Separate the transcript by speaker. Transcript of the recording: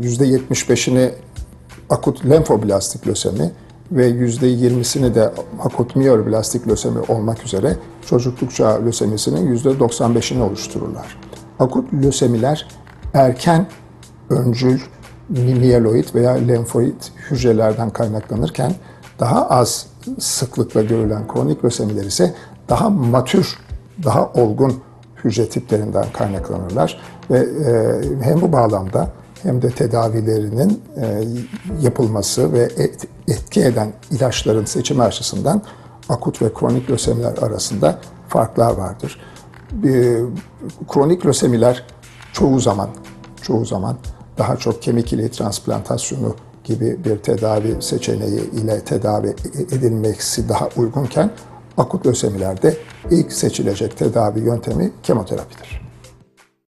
Speaker 1: %75'ini akut lenfoblastik lösemi ve %20'sini de akut miyeloblastik lösemi olmak üzere çocukluk çağı lösemisinin %95'ini oluştururlar. Akut lösemiler erken öncül miyeloid veya lenfoid hücrelerden kaynaklanırken daha az sıklıkla görülen kronik lösemiler ise daha matür, daha olgun hücre tiplerinden kaynaklanırlar ve e, hem bu bağlamda hem de tedavilerinin e, yapılması ve et, etki eden ilaçların seçimi açısından akut ve kronik lösemiler arasında farklar vardır. E, kronik lösemiler çoğu zaman çoğu zaman daha çok kemik iliği transplantasyonu gibi bir tedavi seçeneği ile tedavi edilmesi daha uygunken akut lösemilerde ilk seçilecek tedavi yöntemi kemoterapidir.